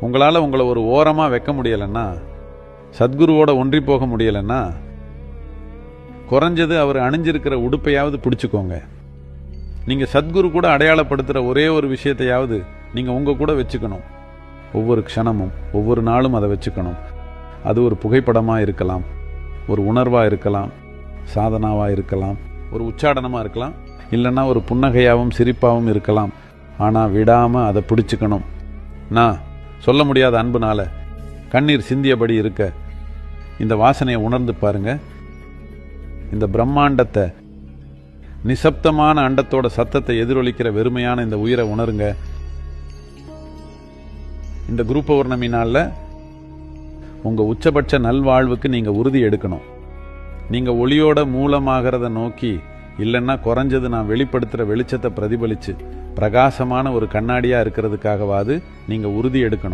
உங்களால் உங்களை ஒரு ஓரமாக வைக்க முடியலைன்னா சத்குருவோட ஒன்றி போக முடியலைன்னா குறைஞ்சது அவர் அணிஞ்சிருக்கிற உடுப்பையாவது பிடிச்சிக்கோங்க. நீங்கள் சத்குரு கூட அடையாளப்படுத்துகிற ஒரே ஒரு விஷயத்தையாவது நீங்கள் உங்கள் கூட வச்சுக்கணும். ஒவ்வொரு க்ஷணமும் ஒவ்வொரு நாளும் அதை வச்சுக்கணும். அது ஒரு புகைப்படமாக இருக்கலாம் ஒரு உணர்வாக இருக்கலாம் சாதனாவாக இருக்கலாம் ஒரு உச்சாடனமாக இருக்கலாம் இல்லைன்னா ஒரு புன்னகையாகவும் சிரிப்பாகவும் இருக்கலாம். ஆனால் விடாமல் அதை பிடிச்சிக்கணும். நான் சொல்ல முடியாத அன்புனால கண்ணீர் சிந்தியபடி இருக்க இந்த வாசனையை உணர்ந்து பாருங்க. இந்த பிரம்மாண்டத்தை நிசப்தமான அண்டத்தோட சத்தத்தை எதிரொலிக்கிற வெறுமையான இந்த உயிரை உணருங்க. இந்த குரு பௌர்ணமி நாளில் உங்கள் உச்சபட்ச நல்வாழ்வுக்கு நீங்கள் உறுதி எடுக்கணும். நீங்கள் ஒளியோட மூலமாகிறத நோக்கி இல்லைன்னா குறைஞ்சது நான் வெளிப்படுத்துகிற வெளிச்சத்தை பிரதிபலித்து பிரகாசமான ஒரு கண்ணாடியாக இருக்கிறதுக்காகவாது நீங்கள் உறுதி எடுக்கணும்.